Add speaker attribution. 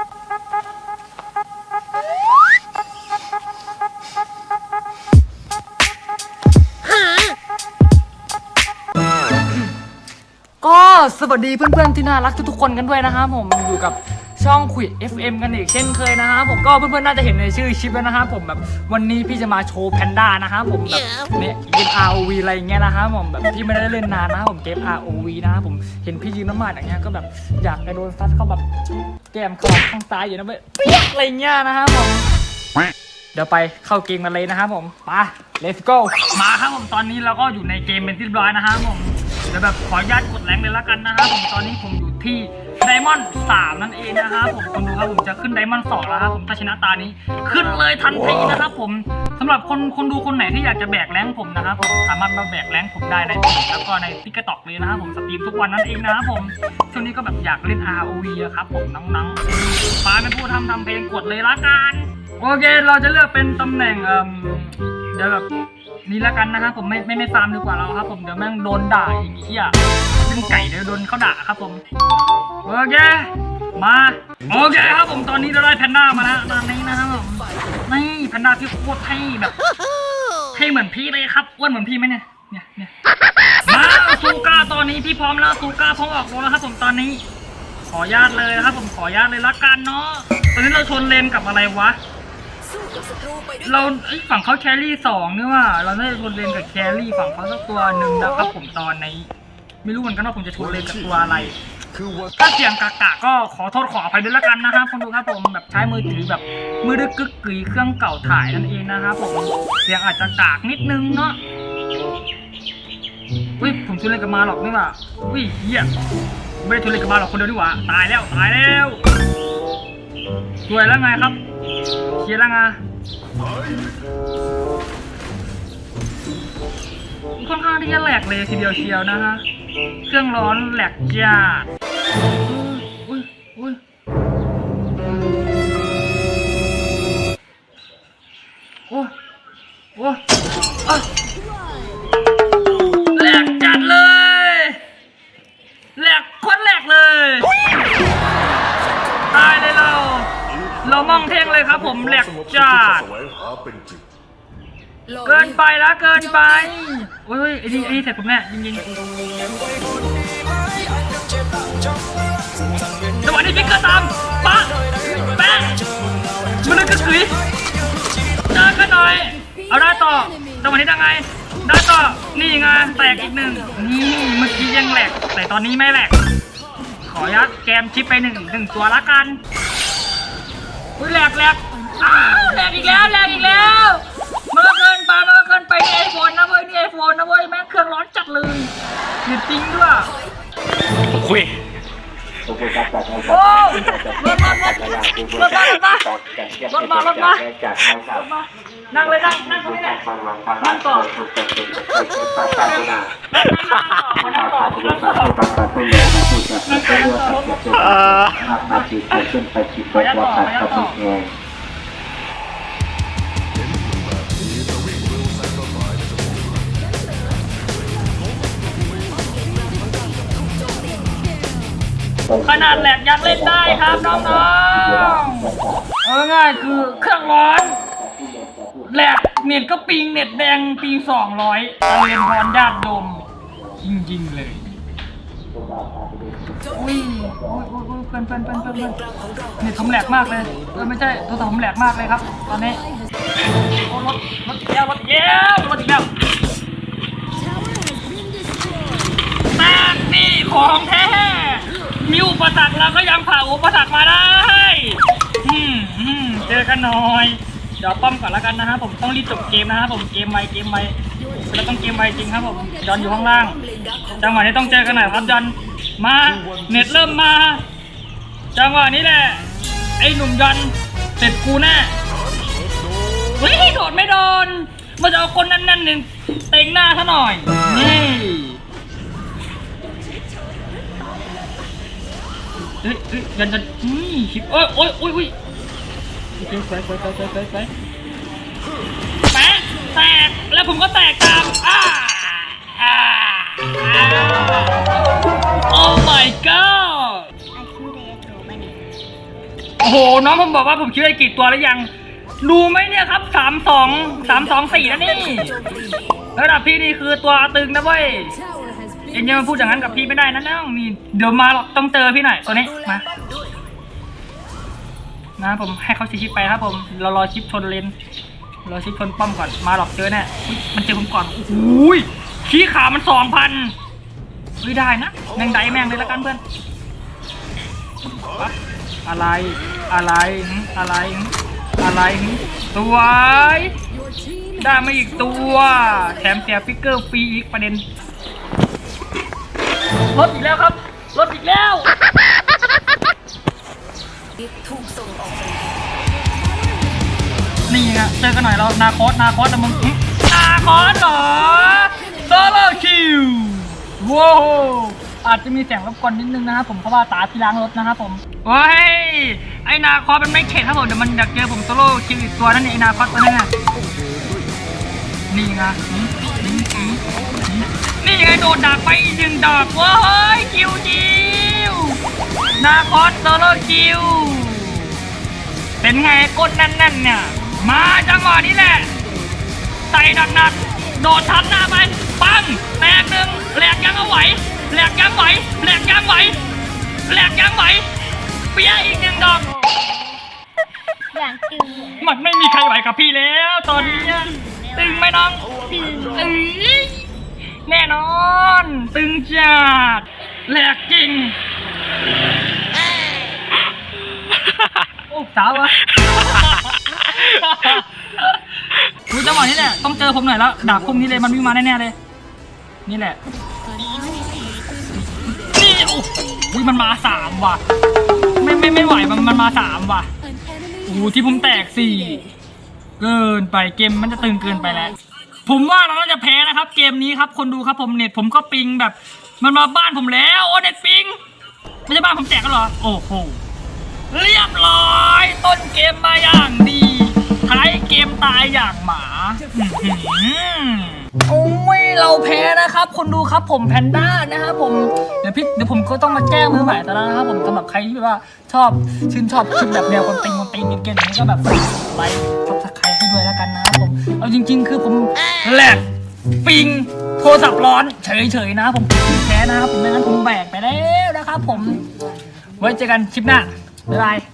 Speaker 1: ก็สวัสดีเพื่อนๆที่น่ารักทุกๆคนกันด้วยนะครับผมอยู่กับ ช่องคุย FM กันอีกเช่นเคยนะครับผมก็เพื่อนๆน่าจะเห็นในชื่อคลิปแล้วนะครับผมแบบวันนี้พี่จะมาโชว์แพนด้านะครับผมแบบเนี่ยเกม ROV อะไรอย่างเงี้ยนะครับผมแบบพี่ไม่ได้เล่นนานนะครับผมเกม ROV นะครับผมเห็นพี่ยืนน้ำมันอย่างเงี้ยก็แบบอยากกระโดนซัดเข้าแบบแก้มเข้าข้างซ้ายอยู่นะเว้ยเปียกอะไรเงี้ยนะครับผมเดี๋ยวไปเข้าเกมกันเลยนะครับผมไป let's go มาครับผมตอนนี้เราก็อยู่ในเกมเป็นที่เรียบร้อยนะครับผมเดี๋ยวแบบขออนุญาตกดแรงเลยละกันนะครับผมตอนนี้ผมอยู่ที่ ไดมอนด์สามนั่นเองนะครับผมคนดูครับผมจะขึ้นไดมอนด์สองแล้วครับผมถ้าชนะตานี้ ขึ้นเลยทันทีนะครับผมสำหรับคนคนดูคนไหนที่อยากจะแบกแรงผมนะครับผมสามารถมาแบกแรงผมได้ในเพจแล้วก็ในทิกต็อกเลยนะครับผมสตรีมทุกวันนั่นเองนะครับผมช่วงนี้ก็แบบอยากเล่น ROV อะครับผมน้องๆฟ้าไม่พูดทำทำเพลงกดเลยละกันโอเคเราจะเลือกเป็นตำแหน่งเอ่มเดี๋ยวแบบ นี้แล้วกันนะครับผมไม่ไม่ไม่ฟาร์มดีกว่าเราครับ ผมเดี๋ยวแม่งโดนด่าอีกเหี้ยเป็นไก่เดี๋ยวโดนเขาด่าครับผมโอเคมาโอเคครับผมตอนนี้เราได้แพนด้ามาแล้วตอนนี้นะครับผมนี่แพนด้าที่โคตรเท่แบบเท่เหมือนพี่เลยครับอ้วนเหมือนพี่ไหมเนี่ยเนี่ยเนี่ยมาซูก้าตอนนี้พี่พร้อมแล้วซูก้าพร้อมออกโรงแล้วครับผมตอนนี้ ขออนุญาตเลยนะครับผมขออนุญาตเลยละกันเนาะตอนนี้เราชนเลนกับอะไรวะ
Speaker 2: สู้กับศัตรูไปด้วย
Speaker 1: เราเอ้ยฝั่งเขาแครี่สองนี่ว่า เราได้ชนเลนกับแครี่ฝั่งเขาสักตัวหนึ่งนะครับผมตอนนี้ไม่รู้เหมือนกันว่าผมจะชนเลนกับตัวอะไร ถ้าเสียงกากะก็ขอโทษขออภัยด้วยละกันนะครับคนดูครับผมแบบใช้มือถือแบบมือดึกกึกกึยเครื่องเก่าถ่ายนั่นเองนะครับผมเสียงอาจจะกากนิดนึงเนาะอุ้ยผมชนเลนกับมาหรอกนี่ว่าอุ้ยเหี้ยไม่ได้ชนเลนกับมาหรอกคนเดียวนี่หว่าตายแล้วตายแล้วสวยแล้วไงครับ เคลียร์แล้วไงค่อนข้างที่จะแหลกเลยทีเดียวเชียวนะฮะ เครื่องร้อนแหลกจ้า องเท่งเลยครับผมแหลกจัด
Speaker 3: แสวงหาเป็นจริง
Speaker 2: โล
Speaker 1: เกินไปแล้วเกินไปโอ้ยไอ้นี่ไอ้นี่เสร็จผมแน่จริงๆจังหวะนี้พิกเกอร์ตามปะแปะมันเลยกระสือเจอกันหน่อย เอาได้ต่อจังหวะนี้ได้ไง ได้ต่อ นี่ไงแตกอีกหนึ่งนี่เมื่อกี้ยังแหลก แต่ตอนนี้ไม่แหลก ขอยัดแกมชิปไปหนึ่งหนึ่งตัวละกัน อุ้ยแหลกแหลกอ้าวแหลกอีกแล้วแหลกอีกแล้วมันก็เกินไปมันก็เกินไปนี่ไอโฟนนะเว้ยนี่ไอโฟนนะเว้ยแม่งเครื่องร้อนจัดเลยหยุดจริงด้วย
Speaker 4: คุย
Speaker 1: โอ้รถมารถรถมารถมารถมารถมารถมานั่งเลยนั่งนั่งตรงนี้แหละนั่งต่อนั่งต่อนั่งต่อนั่งต่อนั่งต่อนั่งต่อรถมา ต่อขอยัดต่อขอยัดต่อขนาดแหลกยังเล่นได้ครับน้องๆเออง่ายคือเครื่องร้อน แหลกเน็ตก็ปิงเน็ตแดงปิงสองร้อยตะเรียนพรญาติดมจริงๆเลยอุ้ยโอ้ยโอ้ยโอ้ยเพื่อนเพื่อนเพื่อนเพื่อนเพื่อนเน็ตผมแหลกมากเลยเออไม่ใช่โทรศัพท์ผมแหลกมากเลยครับ ตอนนี้โอ้รถรถอีกแล้วรถอีกแล้วรถอีกแล้วแม่งนี่ของแท้มีอุปสรรคเราก็ยังผ่าอุปสรรคมาได้อืมอืมเจอกันหน่อย เดี๋ยวป้อมก่อนแล้วกันนะครับผมต้องรีบจบเกมนะครับผมเกมไวเกมไวเราต้องเกมไวจริงครับผมยอนอยู่ข้างล่าง จังหวะนี้ต้องเจอกันหน่อยครับยอนมาเน็ตเริ่มมา จังหวะนี้แหละไอ้หนุ่มยอนเสร็จกูแน่เฮ้ยโดดไม่โดนมาจะเอาคนนั้นนั่นหนึ่งเต็งหน้าซะหน่อยนี่เฮ้ยเฮ้ยยันยันอุ้ยโอ้ยโอ้ยโอ้ย โอ้ยโอเคสวยสวยสวยสวยสวยสวแปะแตก แล้วผมก็แตกตามอ่าอ่าอ่าโอ้ my god โอ้โห น้องผมบอกว่าผมคิดได้กี่ตัวแล้วยัง ดูไหมเนี่ยครับสามสองสามสองสี่แล้วนี่ระดับพี่นี่คือตัวตึงนะเว้ย เอ็งจะมาพูดอย่างนั้นกับพี่ไม่ได้นะน้องนี่เดี๋ยวมาหรอกต้องเจอพี่หน่อยตัวนี้มา นะผมให้เขาชิปไปครับผมเรารอชิปชนเลนรอชิปชนป้อมก่อนมาหรอกเจอแน่อุ๊ยมันเจอผมก่อนโอ้โหยขี้ขามันสองพันไม่ได้นะแมงไดแมงเลยละกันเพื่อนอะไรอะไรอะไรอะไรหึสวยได้มาอีกตัวแถมเสียฟิกเกอร์ฟรีอีกประเด็นลดอีกแล้วครับลดอีกแล้ว
Speaker 2: ถูกส่งออกไป
Speaker 1: นี่ไงเจอกันหน่อยเรานาคอสนาคอสแต่มึงนาคอสเหรอโซโลคิวว้าวอาจจะมีเสียงรบกวนนิดนึงนะครับผมเพราะว่าตาที่ล้างรถนะครับผมเฮ้ยไอนาคอสมันไม่เข็ดครับผมเดี๋ยวมันอยากเจอผมโซโลคิวอีกตัวนั่นเองไอนาคอสตัวนั้นน่ะนี่ไงนี่ไงโดนดักไปหนึ่งดอกเว้ยคิวจิว นาคอสโซโลคิว เป็นไงกดแน่นๆเนี่ย มาจังหวะนี้แหละใส่หนักๆโดดทับหน้าไป ปังแตกหนึ่งแหลกยังเอาไหวแหลกยังไหวแหลกยังไหวแหลกยังไหวเปียอีกหนึ่งดอก
Speaker 3: อย่างตึง
Speaker 1: มันไม่มีใครไหวกับพี่แล้ว ตอนนี้ตึงไหมน้องเอ้ยแน่นอน ตึงจัดแหลกจริง อ้สาววะดูจังหวะนี้แหละต้องเจอผมหน่อยแล้วดาบคมนี้เลยมันวิ่งมาแน่ๆเลย นี่แหละนี่โอ้โหมันมาสามว่ะ ไม่ไม่ไม่ไหวมันมันมาสามว่ะโอ้โหที่ผมแตกสี่เกินไปเกมมันจะตึงเกินไปแล้ว ผมว่าเราน่าจะแพ้นะครับ เกมนี้ครับ คนดูครับผมเน็ตผมก็ปิงแบบ มันมาบ้านผมแล้ว โอ้เน็ตปิง ไม่ใช่บ้านผมแตกกันเหรอ โอ้โห เรียบร้อย ต้นเกมมาอย่างดี ท้ายเกมตายอย่างหมาอื้อหือโอ้ยเราแพ้นะครับ คนดูครับผมแพนด้านะครับผมเดี๋ยวพี่เดี๋ยวผมก็ต้องมาแก้มือใหม่แต่ละนะครับผมสำหรับใครที่ว่าชอบชื่นชอบคลิปแบบแนวคนตีนคนตีนเก่งๆนี้ก็แบบไลค์ชอบสักใครให้ด้วยแล้วกันนะครับผมเอาจริง ๆ คือผมแหลกปิงโทรศัพท์ร้อนเฉยๆนะครับผมแพ้นะครับผมไม่งั้นผมแบกไปแล้วนะครับผม ไว้เจอกันคลิปหน้า บ๊ายบาย